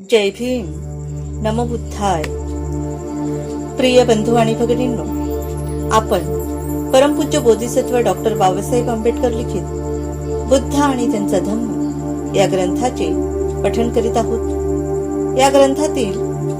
जय भीम. नमबुद्धाय प्रिय बंधू आणि भगिनींनो आपण परमपूज्य बोधिसत्व डॉक्टर बाबासाहेब आंबेडकर लिखित बुद्ध आणि त्यांचा धम्म या ग्रंथाचे पठण करीत आहोत. या ग्रंथातील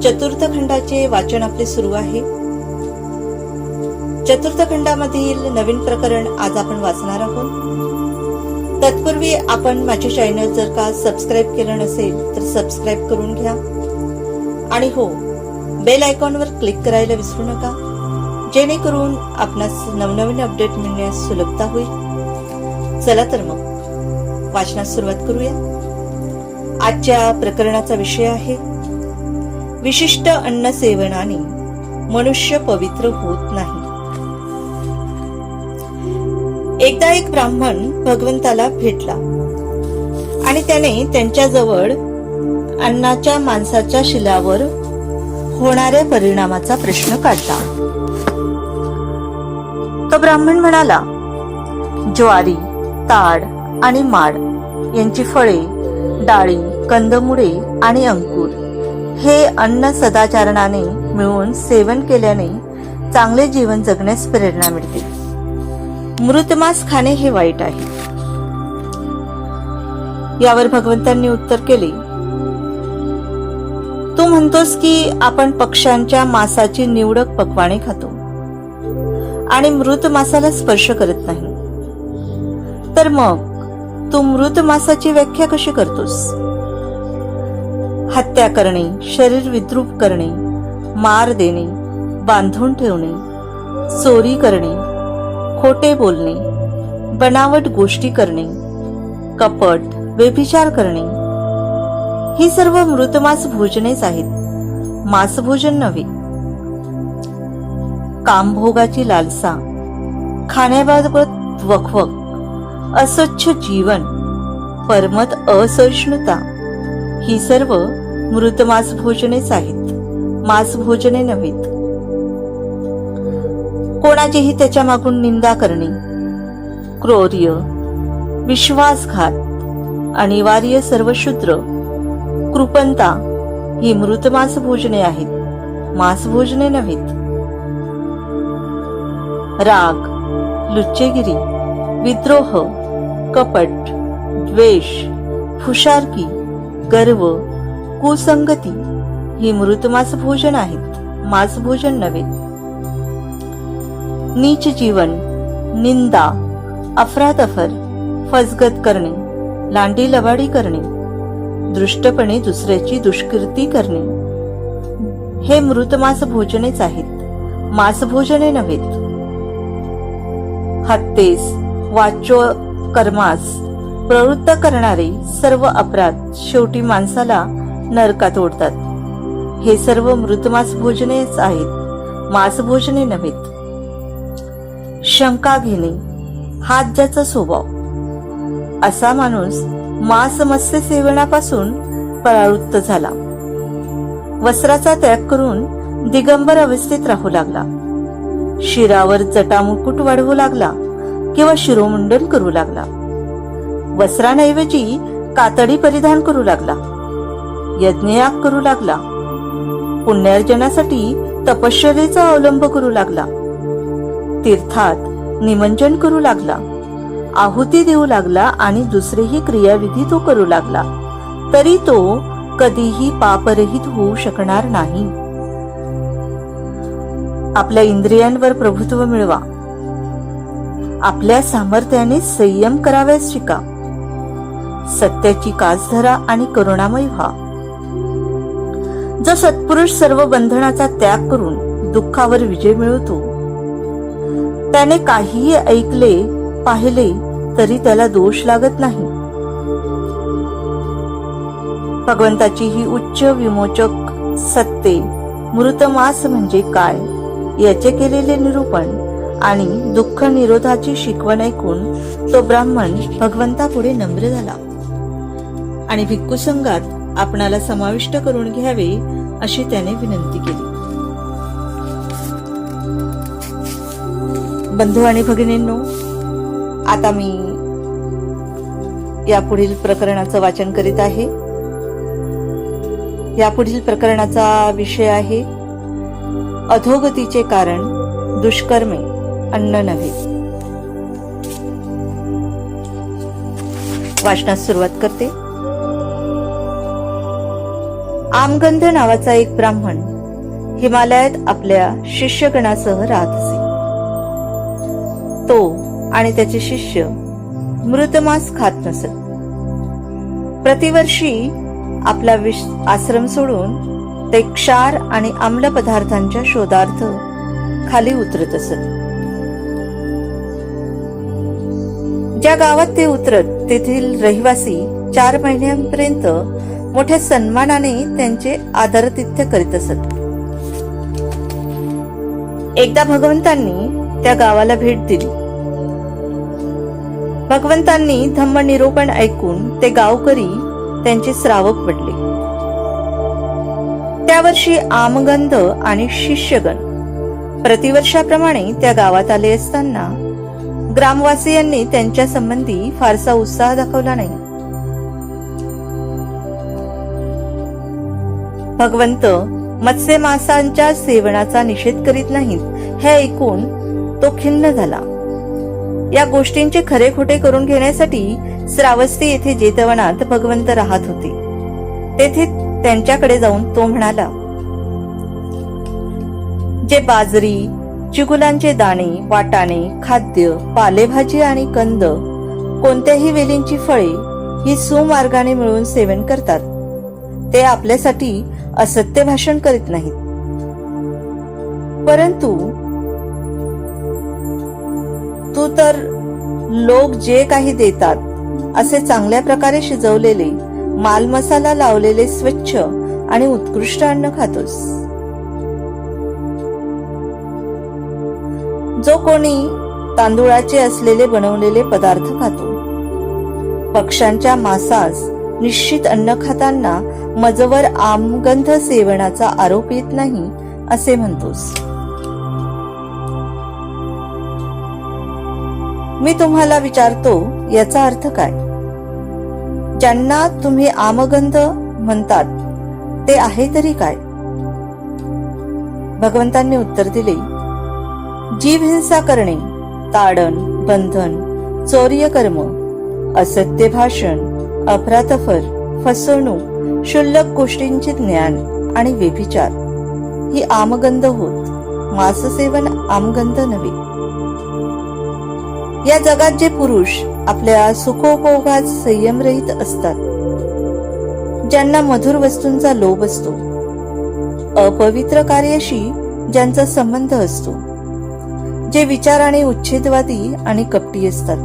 चतुर्थ खंडाचे वाचन आपले सुरू आहे. चतुर्थ खंडामधील नवीन प्रकरण आज आपण वाचणार आहोत. तत्पूर्वी आपण माझे चॅनल जर का सबस्क्राईब केलं नसेल तर सबस्क्राईब करून घ्या. आणि हो बेल आयकॉनवर क्लिक करायला विसरू नका. जेणेकरून आपणास नवनवीन अपडेट मिळण्यास सुलभता होईल. चला तर मग वाचनास सुरुवात करूया. आजच्या प्रकरणाचा विषय आहे विशिष्ट अन्न सेवनाने मनुष्य पवित्र होत नाही. एकदा एक ब्राह्मण भगवंताला भेटला. आणि त्याने त्यांच्याजवळ अन्नाच्या माणसाच्या शिलावर होणाऱ्या परिणामाचा प्रश्न काढला. तो ब्राह्मण म्हणाला ज्वारी ताड आणि माड यांची फळे डाळी कंदमुळे आणि अंकुर हे अन्न सदाचरणाने मिळून सेवन केल्याने चांगले जीवन जगण्यास प्रेरणा मिळते. मृत मांस खाणे हे वाईट आहे. यावर भगवंतांनी उत्तर केले. तू म्हणतोस की आपण पक्ष्यांच्या मांसाची निवडक पक्वाने खातो. आणि मृत मासाला स्पर्श करत नाही. तर मग तू मृत मासाची व्याख्या कशी करतोस? हत्या करणे शरीर विद्रूप करणे मार देणे बांधून ठेवणे चोरी करणे खोटे बोलणे बनावट गोष्टी करणे कपट व्यभिचार करणे ही सर्व मृतमास भोजनेच आहेत. मांसभोजन नव्हे. कामभोगाची लालसा खाण्याबाबत वखवक अस्वच्छ जीवन परमत असहिष्णुता ही सर्व मृतमास भोजनेच आहेत. मांसभोजने नव्हेत. कोणाचीही त्याच्या मागून निंदा करणे. क्रोर्य विश्वासघात अनिवार्य सर्व शूद्र कृपणता ही मृत मांस भोजने आहेत मांसभोजने नव्हेत. राग लुच्चेगिरी विद्रोह कपट द्वेष फुशारकी गर्व कुसंगती ही मृत भोजन आहेत मांसभोजन नव्हेत. नीच जीवन निंदा अफरातफर फसगत करणे लांडी लबाडी करणे दृष्टपणे दुसऱ्याची दुष्कृती करणे. हे मृत मांस भोजनेच आहेत मांसभोजने नव्हेत. हत्तेस वाचो कर्मास प्रवृत्त करणारे सर्व अपराध शेवटी माणसाला नरकात ओढतात. हे सर्व मृतमास भोजनेच आहेत मांसभोजने नव्हेत. शंका घेणे हात ज्याचा स्वभाव. असा माणूस मांस मत्स्य सेवनापासून परावृत्त झाला. वस्त्राचा त्याग करून दिगंबर अवस्थेत राहू लागला. शिरावर जटामुकुट वाढवू लागला किंवा शिरोमुंडन करू लागला. वस्त्रांऐवजी कातडी परिधान करू लागला. यज्ञयाग करू लागला. पुण्यार्जनासाठी तपश्चर्याचा अवलंब करू लागला. तीर्थात निमंजन करू लागला. आहुती देऊ लागला आणि दुसरेही क्रियाविधी तो करू लागला. तरी तो कधीही पापरहित होऊ शकणार नाही. आपल्या इंद्रियांवर प्रभुत्व मिळवा. आपल्या सामर्थ्याने संयम कराव्यास शिका. सत्याची कास धरा आणि करुणामय व्हा. जो सत्पुरुष सर्व बंधनाचा त्याग करून दुःखावर विजय मिळवतो त्याने काहीही ऐकले पाहिले तरी त्याला दोष लागत नाही. भगवंताची ही उच्च विमोचक सत्ते मृतमास म्हणजे काय याचे केलेले निरूपण आणि दुःख निरोधाची शिकवण ऐकून तो ब्राह्मण भगवंतापुढे नम्र झाला. आणि भिक्खू संघात आपणाला समाविष्ट करून घ्यावे अशी त्याने विनंती केली. बंधू आणि भगिनींनो आता मी या पुढील प्रकरणाचं वाचन करीत आहे. यापुढील प्रकरणाचा विषय आहे अधोगतीचे कारण दुष्कर्मे अन्न नव्हे. वाचनास सुरुवात करते. आमगंध नावाचा एक ब्राह्मण हिमालयात आपल्या शिष्यगणासह राहत असे. तो आणि त्याचे शिष्य मृतमास खात नसत. प्रतिवर्षी आपला विश आश्रम सोडून ते क्षार आणि आम्ल पदार्थांच्या शोधार्थ खाली उतरत असत. ज्या गावात ते उतरत तेथील रहिवासी चार महिन्यांपर्यंत मोठ्या सन्मानाने त्यांचे आदरतिथ्य करीत असत. एकदा भगवंतांनी त्या गावाला भेट दिली. भगवंतांनी धम्म निरोपण ऐकून ते गावकरी त्यांचे श्रावक पडले. त्या वर्षी आमगंध आणि शिष्यगण प्रतिवर्षाप्रमाणे त्या गावात आले असताना ग्रामवासियांनी त्यांच्या संबंधी फारसा उत्साह दाखवला नाही. भगवंत मत्स्य मासांच्या सेवनाचा निषेध करीत नाहीत हे ऐकून तो खिन्न झाला. या गोष्टींचे खरे खोटे करून घेण्यासाठी श्रावस्ती येथे जेतवनात भगवंत राहत होते. तेथे त्यांच्याकडे जाऊन तो म्हणाला जे बाजरी चिगुलांचे दाणे वाटाणे खाद्य पालेभाजी आणि कंद कोणत्याही वेलींची फळे ही सुमार्गाने मिळून सेवन करतात. ते आपल्यासाठी असत्य भाषण करीत नाहीत. परंतु तू तर लोक जे काही देतात असे चांगल्या प्रकारे शिजवलेले मालमसाला लावलेले स्वच्छ आणि उत्कृष्ट अन्न खातोस. जो कोणी तांदुळाचे असलेले बनवलेले पदार्थ खातो पक्ष्यांच्या मांसास निश्चित अन्न खाताना मजवर आमगंध सेवनाचा आरोप येत नाही असे म्हणतोस. मी तुम्हाला विचारतो याचा अर्थ काय? ज्यांना तुम्ही आमगंध म्हणतात ते आहे तरी काय? भगवंतांनी उत्तर दिले जीव हिंसा करणे ताडण बंधन चौर्य कर्म असत्य भाषण अफरातफर फसवणूक शुल्लक गोष्टींचे ज्ञान आणि व्यभिचार ही आमगंध होत माससेवन आमगंध नव्हे. या जगात जे पुरुष आपल्या सुखोपभोगात संयमरहित असतात ज्यांना मधुर वस्तूंचा लोभ असतो अपवित्र कार्याशी ज्यांचा संबंध असतो जे विचाराने उच्छेदवादी आणि कपटी असतात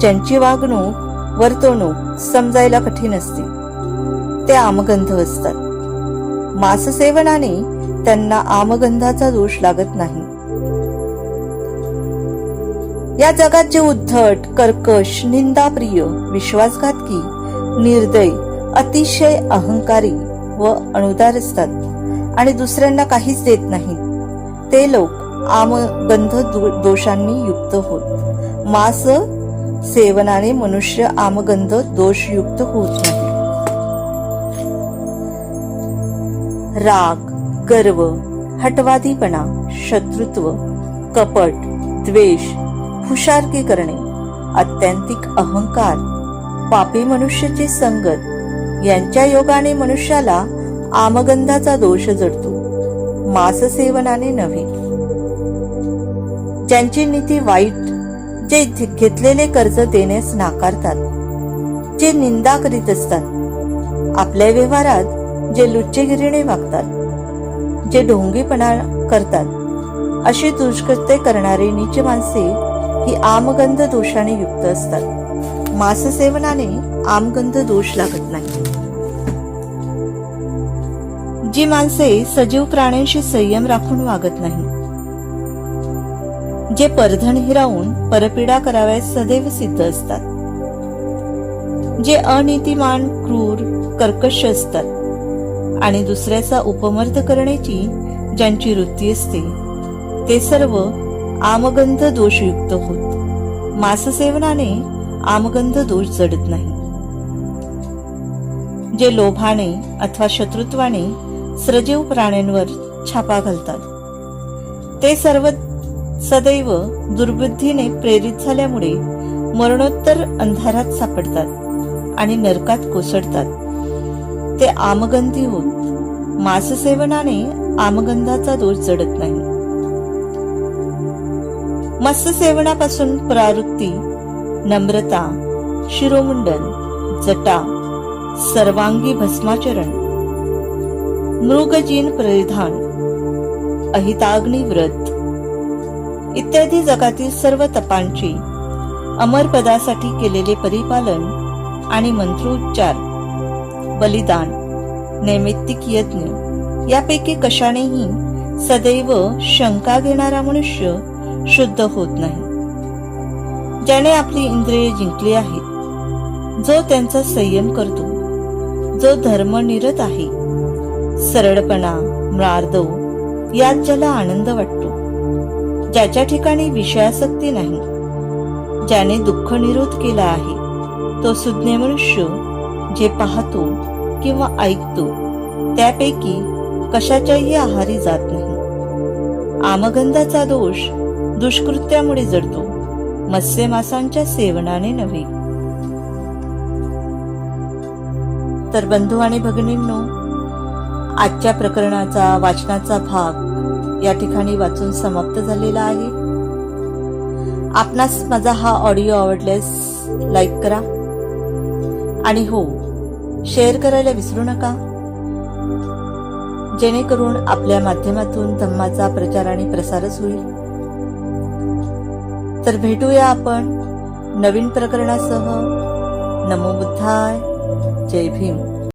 ज्यांची वागणूक वर्तवणूक समजायला कठीण असते ते आमगंध असतात. मांससेवनाने त्यांना आमगंधाचा दोष लागत नाही. या जगात जे उद्धट कर्कश निंदाप्रिय विश्वासघातकी निर्दय अतिशय अहंकारी व अणुदार असतात आणि दुसऱ्यांना काहीच देत नाहीत ते लोक आमगंध दोषांनी युक्त होत. मांस सेवनाने मनुष्य आमगंध दोषयुक्त होत नाही. राग गर्व हटवादीपणा शत्रुत्व कपट द्वेष हुशारकी करणे अत्यंतिक अहंकार पापी मनुष्याची संगत यांच्या योगाने मनुष्याला आमगंधाचा दोष जडतो मांससेवनाने नव्हे. ज्यांची नीती वाईट जे घेतलेले कर्ज देण्यास नाकारतात जे निंदा करीत असतात आपल्या व्यवहारात जे लुच्चेगिरीने वागतात जे ढोंगीपणा करतात अशी दुष्कृत्य करणारी नीच माणसे ही आमगंध दोषाने युक्त असतात. मांससेवनाने आमगंध दोष लागत नाही. जी माणसे सजीव प्राण्यांशी संयम राखून वागत नाही जे परधन हिरावून परपीडा कराव्यास सदैव सिद्ध असतात. जे अनितिमान क्रूर कर्कश असतात आणि दुसऱ्याचा उपमर्द करण्याची ज्यांची वृत्ती असते ते सर्व आमगंध दोषयुक्त होत. मांससेवनाने आमगंध दोष जडत नाही. जे लोभाने अथवा शत्रुत्वाने सजीव प्राण्यांवर छापा घालतात ते सर्व सदैव दुर्बुद्धीने प्रेरित झाल्यामुळे मरणोत्तर अंधारात सापडतात आणि नरकात कोसळतात. ते आमगंधी होत. मांससेवनाने आमगंधाचा दोष जडत नाही. मत्स्य सेवनापासून प्रावृत्ती नम्रता शिरोमुंडन जटा सर्वांगी भस्माचरण मृगजीन परिधान अहिताग्नी व्रत इत्यादी जगातील सर्व तपांची अमर पदासाठी केलेले परिपालन आणि मंत्रोच्चार बलिदान नैमित्तिक यज्ञ यापैकी कशानेही सदैव शंका घेणारा मनुष्य शुद्ध होत नाही. ज्याने आपली इंद्रिये जिंकली आहेत जो त्यांचा संयम करतो जो धर्मनिरत आहे सरळपणा म्रार्दव यात ज्याला आनंद वाटतो ज्याच्या ठिकाणी विषयासक्ती नाही ज्याने दुःख निरोध केला आहे तो सुज्ञ मनुष्य जे पाहतो किंवा ऐकतो त्यापैकी कशाच्याही आहारी जात नाही. आमगंधाचा दोष दुष्कृत्यामुळे जडतो. मत्स्य मासांच्या सेवनाने नव्हे. तर बंधू आणि भगिनींनो आजच्या प्रकरणाचा वाचनाचा भाग या ठिकाणी वाचून समाप्त झालेला आहे. आपणास माझा हा ऑडिओ आवडल्यास लाईक करा. आणि हो शेअर करायला विसरू नका. जेणेकरून आपल्या माध्यमातून धम्माचा प्रचार आणि प्रसारच होईल. तर भेटूया आपण नवीन प्रकरणासह. नमो बुद्धाय. जय भीम.